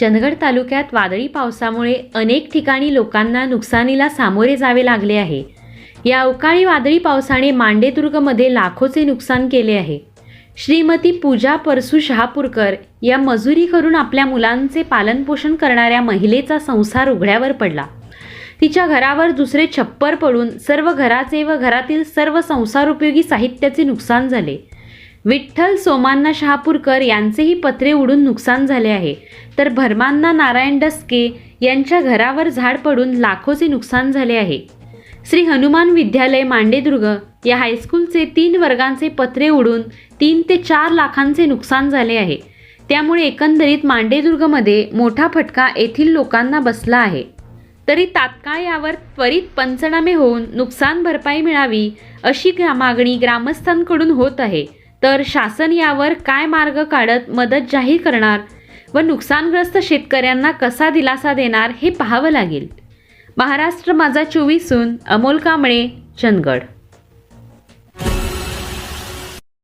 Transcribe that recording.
चंदगड तालुक्यात वादळी पावसामुळे अनेक ठिकाणी लोकांना नुकसानीला सामोरे जावे लागले आहे. या अवकाळी वादळी पावसाने मांडेदुर्गमध्ये लाखोचे नुकसान केले आहे. श्रीमती पूजा परसू शहापूरकर या मजुरी करून आपल्या मुलांचे पालनपोषण करणाऱ्या महिलेचा संसार उघड्यावर पडला. तिच्या घरावर दुसरे छप्पर पडून सर्व घराचे व घरातील सर्व संसारोपयोगी साहित्याचे नुकसान झाले. विठ्ठल सोमान्ना शहापूरकर यांचेही पत्रे उडून नुकसान झाले आहे. तर भरमांना नारायण डस्के यांच्या घरावर झाड पडून लाखोचे नुकसान झाले आहे. श्री हनुमान विद्यालय मांडेदुर्ग या हायस्कूलचे तीन वर्गांचे पत्रे उडून तीन ते चार लाखांचे नुकसान झाले आहे. त्यामुळे एकंदरीत मांडेदुर्गमध्ये मोठा फटका येथील लोकांना बसला आहे. तरी तात्काळ यावर त्वरित पंचनामे होऊन नुकसान भरपाई मिळावी अशी मागणी ग्रामस्थांकडून होत आहे. तर शासन यावर काय मार्ग काढत मदत जाहीर करणार व नुकसानग्रस्त शेतकऱ्यांना कसा दिलासा देणार हे पाहावं लागेल. महाराष्ट्र माझा चोवीसून अमोल कांबळे चंदगड.